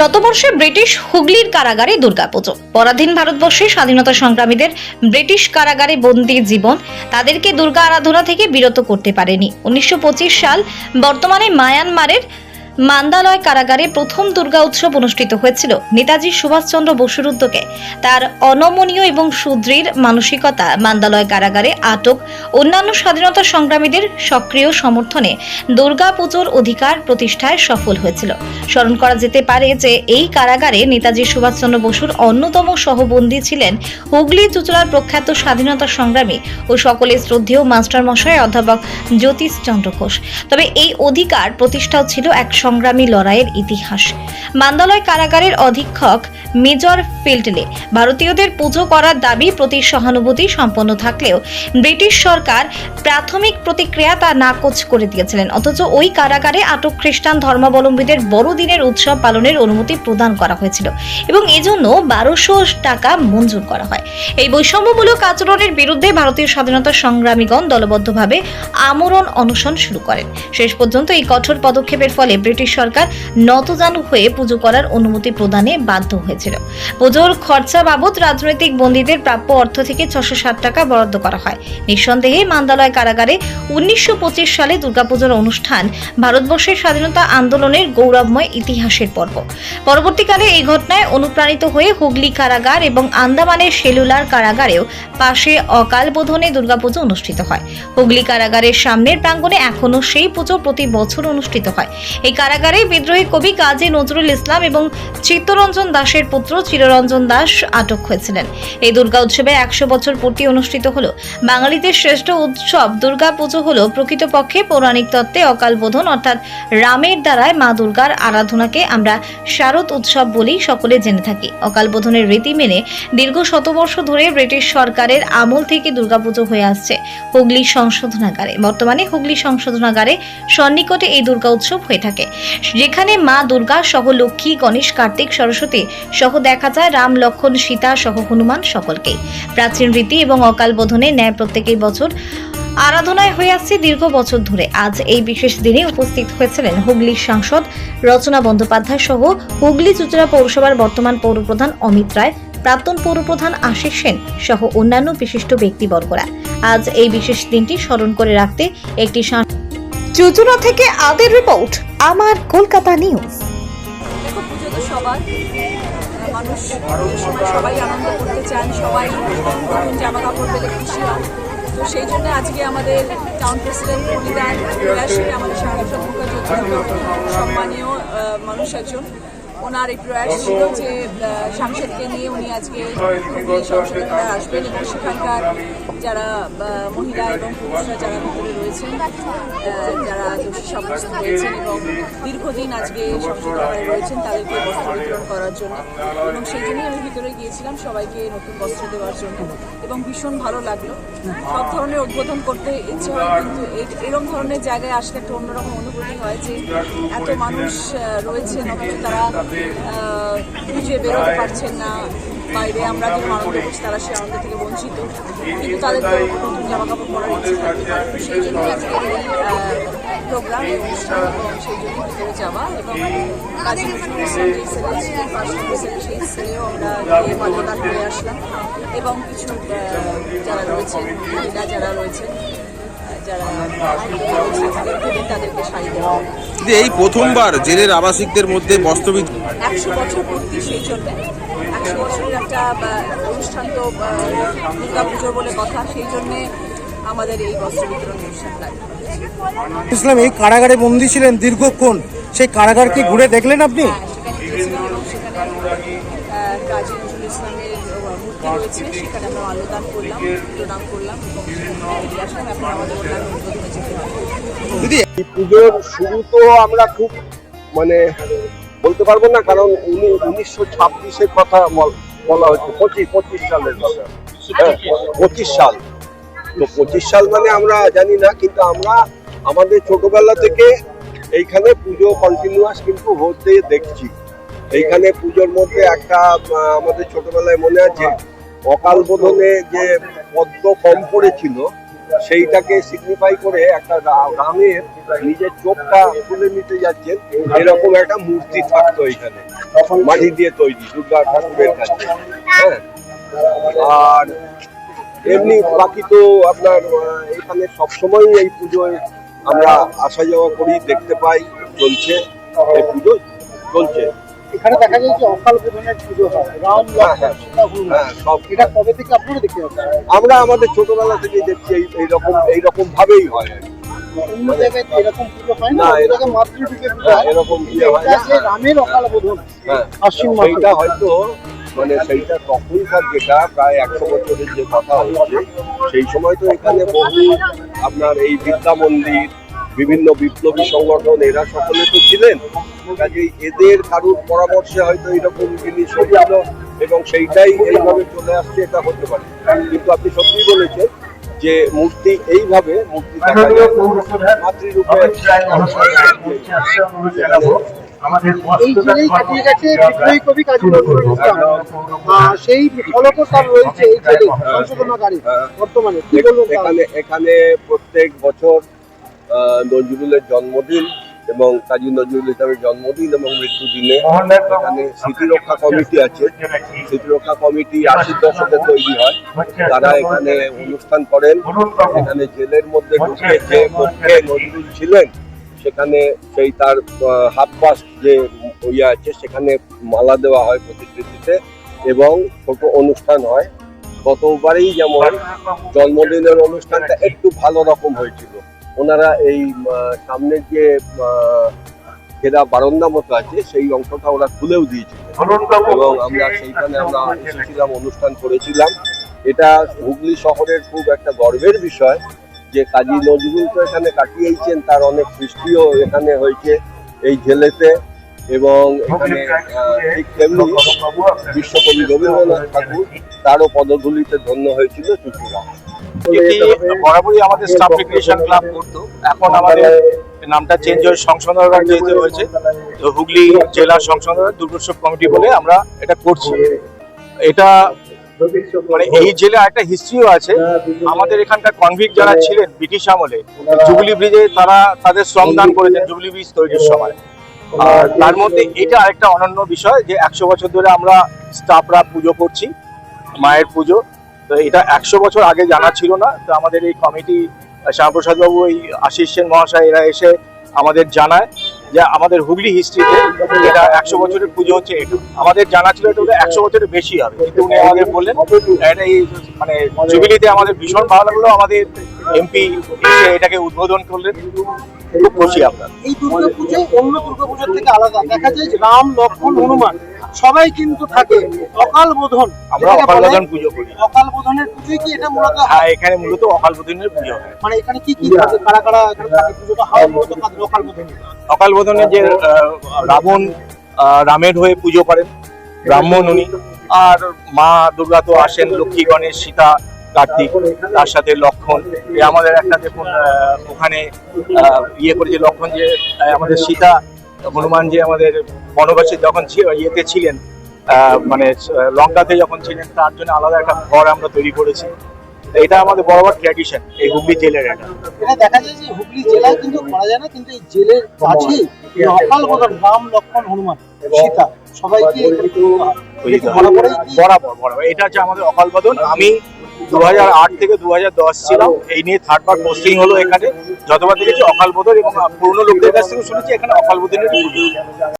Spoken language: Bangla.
শতবর্ষে ব্রিটিশ হুগলির কারাগারে দুর্গাপুজো। পরাধীন ভারতবর্ষে স্বাধীনতা সংগ্রামীদের ব্রিটিশ কারাগারে বন্দী জীবন তাদেরকে দুর্গা আরাধনা থেকে বিরত করতে পারেনি। উনিশশো পঁচিশ সাল বর্তমানে মায়ানমারের মান্দালয় কারাগারে প্রথম দুর্গা উৎসব অনুষ্ঠিত হয়েছিল। নেতাজি সুভাষচন্দ্র বসুর উদ্যোগে। তার অনমনীয় এবং সুদৃঢ় মানসিকতা মান্দালয় কারাগারে আটক অন্যান্য স্বাধীনতা সংগ্রামীদের সক্রিয় সমর্থনে দুর্গা পুজোর অধিকার প্রতিষ্ঠায় সফল হয়েছিল। স্মরণ করা যেতে পারে যে, এই কারাগারে নেতাজি সুভাষচন্দ্র বসুর অন্যতম সহবন্দী ছিলেন হুগলি চুচলার প্রখ্যাত স্বাধীনতা সংগ্রামী ও সকলের শ্রদ্ধেয় মাস্টার মশাই অধ্যাপক জ্যোতিষ চন্দ্র ঘোষ। তবে এই অধিকার প্রতিষ্ঠাও ছিল এক সংগ্রামী লড়াইয়ের ইতিহাস। মান্দালয় কারাগারের অধীক্ষক মেজর ফিল্ডলে ভারতীয়দের পুজো করার দাবি প্রতি সহানুভূতি সম্পন্ন থাকলেও ব্রিটিশ সরকার প্রাথমিক প্রতিক্রিয়া তা নাকচ করে দিয়েছিলেন। অথচ ওই কারাগারে আটক খ্রিস্টান ধর্মাবলম্বীদের বড়দিনের উৎসব পালনের অনুমতি প্রদান করা হয়েছিল এবং এজন্য বারোশো টাকা মঞ্জুর করা হয়। এই বৈষম্যমূলক আচরণের বিরুদ্ধে ভারতীয় স্বাধীনতা সংগ্রামীগণ দলবদ্ধভাবে আমরণ অনশন শুরু করেন। শেষ পর্যন্ত এই কঠোর পদক্ষেপের ফলে ব্রিটিশ সরকার নতজানু হয়ে পুজো করার অনুমতি প্রদানে বাধ্য হয়েছিল। পুজোর খরচা বাবদ রাজনৈতিক বন্দীদের প্রাপ্য অর্থ থেকে ছশো ষাট টাকা বরাদ্দ করা হয়। নিঃসন্দেহে মান্দালয় কারাগারে উনিশশো সালে দুর্গাপুজোর অনুষ্ঠান ভারতবর্ষের স্বাধীনতা আন্দোলনের গৌরবময় ইতিহাসের পর্ব। পরবর্তীকালে এই ঘটনায় অনুপ্রাণিত হয়ে হুগলি কারাগার এবং আন্দামানের সেলুলার কারাগারেও পাশে অকাল বোধনে দুর্গাপুজো অনুষ্ঠিত হয়। হুগলি কারাগারের সামনের প্রাঙ্গণে এখনও সেই পুজো প্রতি বছর অনুষ্ঠিত হয়। এই কারাগারে বিদ্রোহী কবি কাজী নজরুল ইসলাম এবং চিত্তরঞ্জন দাসের পুত্র চিররঞ্জন দাস আটক হয়েছিলেন। এই দুর্গা উৎসবে একশো বছর পূর্তি অনুষ্ঠিত হল। বাঙালিদের শ্রেষ্ঠ উৎসব দুর্গা পুজো হলো প্রকৃতপক্ষে পৌরাণিক তত্ত্বে অকাল বোধন, অর্থাৎ রামের দ্বারায় মা দুর্গার আরাধনাকে আমরা শারদ উৎসব বলেই সকলে জেনে থাকি। অকাল বোধনের রীতি মেনে দীর্ঘ শতবর্ষ ধরে ব্রিটিশ সরকারের আমল থেকে দুর্গাপুজো হয়ে আসছে হুগলি সংশোধনাগারে। বর্তমানে হুগলি সংশোধনাগারে সন্নিকটে এই দুর্গা উৎসব হয়ে থাকে। যেখানে মা দুর্গা সহ লক্ষ্মী, গণেশ, কার্তিক, সরস্বতী সহ দেখা যায় রাম, লক্ষণ, সীতা সহ হনুমান সকলকেই। প্রাচীন রীতি এবং অকাল বোধনে ন্যায় প্রত্যেকেই বছর আরাধনায় হয়ে আসছে দীর্ঘ বছর ধরে। আজ এই বিশেষ দিনে উপস্থিত হয়েছিলেন হুগলির সাংসদ রচনা বন্দ্যোপাধ্যায় সহ হুগলি চুচড়া পৌরসভার বর্তমান পৌরপ্রধান অমিত রায়, প্রাক্তন পৌরপ্রধান আশিস সেন সহ অন্যান্য বিশিষ্ট ব্যক্তিবর্গরা। আজ এই বিশেষ দিনটি স্মরণ করে রাখতে একটি চুচুড়া থেকে আদের রিপোর্ট আমার কলকাতা নিউজ পুজো তো সবার। মানুষ, সবাই আনন্দ করতে চান, সবাই নতুন জামা কাপড় পেলে খুশি হন। তো সেই জন্য আজকে আমাদের টাউন প্রেসিডেন্ট পরিদান প্রয়াসে আমাদের মুখার্জি সম্মানীয় মানুষ একজন। ওনার এই প্রয়াস ছিল যে সাংসদকে নিয়ে উনি আজকে সংসদে আসবেন এবং সেখানকার যারা মহিলা এবং পুরুষরা যারা ভিতরে রয়েছেন যারা দোষী সাব্যস্ত হয়েছেন এবং দীর্ঘদিন আজকে সংসদে রয়েছেন, তাদেরকে বস্ত্র বিতরণ করার জন্য। এবং সেই জন্যই আমি ভিতরে গিয়েছিলাম, সবাইকে নতুন বস্ত্র দেওয়ার জন্য। এবং ভীষণ ভালো লাগল। সব ধরনের উদ্বোধন করতে ইচ্ছে হয়, কিন্তু এরকম ধরনের জায়গায় আসলে একটা অন্যরকম অনুভূতি হয় যে এত মানুষ রয়েছেন, অথচ তারা খুঁজে বেরোতে পারছেন না বাইরে আমরা যে আনন্দ করছি তারা সেই আনন্দ থেকে বঞ্চিত। কিন্তু তাদের তো নতুন জামা কাপড় পরার ইচ্ছে থাকতে পারে সেই জন্য আজকে এই প্রোগ্রাম অনুষ্ঠান এবং সেই জন্য ভিতরে যাওয়া এবং কাজী নজরুল ইসলাম যে সেলে ছিলেন পার্শ্ববর্তী সেলে সেই সেলেও আমরা গিয়ে মাল্যদান করে আসলাম। এবং কিছু যারা রয়েছেন মহিলা যারা রয়েছেন যারা তাদেরকে শাড়ি দেওয়া এই প্রথমবার জেলের আবাসিকদের মধ্যে বস্ত্রবিদ একশো বছর পূর্তি সেই জন্য একশো বছরের একটা অনুষ্ঠান তো দুর্গা পুজো বলে কথা সেই জন্যে আমাদের এই বস্ত্র বিতরণ অনুষ্ঠানটা ইসলাম এই কারাগারে বন্দি ছিলেন দীর্ঘক্ষণ। সেই কারাগার কি ঘুরে দেখলেন আপনি? হ্যাঁ সেখানে কাজী দিদি এই পুজোর শুরু তো আমরা খুব মানে বলতে পারব না কারণ উনি উনিশশো ছাব্বিশের কথা বলা হচ্ছে পঁচিশ পঁচিশ সালের কথা। হ্যাঁ, পঁচিশ সাল। তো পঁচিশ সাল মানে আমরা জানি না কিন্তু আমরা আমাদের ছোটবেলা থেকে এইখানে পুজো কন্টিনিউয়াস কিন্তু হতে দেখছি। এইখানে পুজোর মধ্যে একটা আমাদের ছোটবেলায় মনে আছে অকাল বোধনে যে পদ্ম কম পড়েছিল, সেইটাকে সিগনিফাই করে একটা রামের নিজের চোখটা তুলে নিতে যাচ্ছেন, এরকম একটা মূর্তি থাকতো এখানে, মাটি দিয়ে তৈরি, দুর্গা ঠাকুরের কাছে হ্যাঁ? আর এমনি বাকি তো আপনার এখানে সবসময় এই পুজোয় আমরা আসা যাওয়া করি, দেখতে পাই, চলছে, এই পুজো চলছে। এখানে দেখা যায় যে অকাল বোধনের পুজো হয় রাম হ্যাঁ, হ্যাঁ। হ্যাঁ সব এটা কবে থেকে আপনারা দেখতে পাচ্ছেন? আমরা আমাদের ছোটবেলা থেকেই দেখছি এই- এইরকম এইরকম ভাবেই হয়। আর অন্য জায়গায় এরকম পুজো হয় না এরকম- পুজো হ্যাঁ, এরকম কিন্তু হয় না। রামের অকাল বোধন হ্যাঁ আশ্বিন মাসে। সেইটা হয়তো মানে সেইটা তখনকার যেটা প্রায় একশো বছরের যে কথা হচ্ছে সেই সময় তো এখানে বহু আপনার এই বিদ্যা মন্দির বিভিন্ন বিপ্লবী সংগঠন এরা সকলে তো ছিলেন। কাজেই এদের কারুর পরামর্শে হয়তো এরকম জিনিস হয়েছিল এবং সেইটাই এইভাবে চলে আসছে এটা হতে পারে। কিন্তু আপনি সত্যিই বলেছেন যে মূর্তি এইভাবে মূর্তি মাতৃরূপে কাটিয়ে গেছে বিপ্লবী কবি কাজী নজরুল ইসলাম। সেই ফলকও তার রয়েছে এই জেলে সংশোধনাগারে। বর্তমানে। কি বলবেন তার? এখানে এখানে প্রত্যেক বছর নজরুলের জন্মদিন এবং কাজী নজরুল ইসলামের জন্মদিন এবং মৃত্যুদিনে এখানে স্মৃতিরক্ষা কমিটি আছে। স্মৃতিরক্ষা কমিটি আশির দশকে তৈরি হয়। তারা এখানে অনুষ্ঠান করেন। এখানে জেলের মধ্যে ঢুকে যে কক্ষে নজরুল ছিলেন, সেখানে সেই তার হাফ পাস্ট যে ইয়ে আছে, সেখানে মালা দেওয়া হয় প্রতিকৃতিতে এবং ছোট অনুষ্ঠান হয়। গতবারেই যেমন জন্মদিনের অনুষ্ঠানটা একটু ভালো রকম হয়েছিল। ওনারা এই সামনের যে ঘেরা বারান্দা মতো আছে সেই অংশটা ওরা খুলেও দিয়েছিল। এবং আমরা সেইখানে আমরা এসেছিলাম অনুষ্ঠান করেছিলাম। এটা হুগলি শহরের খুব একটা গর্বের বিষয় যে কাজী নজরুল তো এখানে কাটিয়েছেন তার অনেক সৃষ্টিও এখানে হয়েছে এই জেলেতে। এবং এখানে ঠিক তেমনি বিশ্বকবি রবীন্দ্রনাথ ঠাকুর তারও পদধূলিতে ধন্য হয়েছিল চুচুড়া। বরাবরই আমাদের স্টাফ রিক্রিয়েশন ক্লাব করতো। এখন আমাদের নামটা চেঞ্জ হয়ে যেতে হয়েছে। তো হুগলি জেলা সংশোধনাগার দুর্গোৎসব কমিটি বলে আমরা এটা করছি। এটা মানে এই জেলে একটা হিস্ট্রিও আছে। আমাদের এখানকার কনভিক্ট যারা ছিলেন ব্রিটিশ আমলে জুবিলি ব্রিজে তারা তাদের শ্রম দান করেছেন জুবিলি ব্রিজ তৈরির সময়। আর তার মধ্যে এটা আরেকটা অনন্য বিষয় যে একশো বছর ধরে আমরা স্টাফরা পুজো করছি মায়ের পুজো। তো এটা একশো বছর আগে জানা ছিল না। তো আমাদের এই কমিটি শ্যামপ্রসাদ বাবু এই আশিস সেন মহাশয়, এরা এসে আমাদের জানায় যে আমাদের হুগলি হিস্ট্রিতে এটা একশো বছরের পুজো হচ্ছে এটা। আমাদের জানা ছিল এটা একশো বছরের বেশি হবে। কিন্তু উনি আমাদের বললেন, এটা এই মানে জুবিলিতে আমাদের ভীষণ ভালো লাগল। আমাদের এমপি এটাকে উদ্বোধন করলেন। খুব খুশি আমরা। এই দুর্গা পুজো অন্য দুর্গা পুজোর থেকে আলাদা। দেখা যায় রাম, লক্ষ্মণ, হনুমান। সবাই কিন্তু থাকে। অকাল বোধন। আমরা অকাল বোধন পুজো করি। অকাল বোধনের পুজোই কি এটা মূলত হ্যাঁ? এখানে মূলত অকাল বোধনের পুজো হয়। মানে এখানে কি কি থাকে? কারা কারা এখানে থাকে? পুজোটা হয় মূলত কাদের অকাল বোধনে? অকাল বোধনে যে রাবণ রামের হয়ে পুজো করেন ব্রাহ্মণ উনি। আর মা দুর্গা তো আসেন লক্ষ্মী গণেশ সীতা কার্তিক তার সাথে লক্ষণ। এই আমাদের একটা দেখুন আহ, ওখানে আহ, ইয়ে করে যে লক্ষণ যে আমাদের সীতা হনুমান যে আমাদের বনবাসী যখন ইয়েতে ছিলেন মানে লঙ্কাতে যখন ছিলেন তার জন্য আলাদা একটা ঘর আমরা তৈরি করেছি। এটা আমাদের বরাবর ট্র্যাডিশন এই হুগলি জেলের এটা। দেখা যায় যে হুগলি জেলায় কিন্তু করা যায় না কিন্তু এই জেলের রাম লক্ষ্মণ হনুমান সীতা সবাইকে বরাবর বরাবর। এটা হচ্ছে আমাদের অকাল আমি দু হাজার আট থেকে দু ছিলাম। এই নিয়ে থার্ড বার পোস্টিং হলো এখানে। যতবার দেখেছি অকাল বোধন এবং পুরনো লোকদের কাছ থেকে শুনেছি, এখানে অকাল বোধনের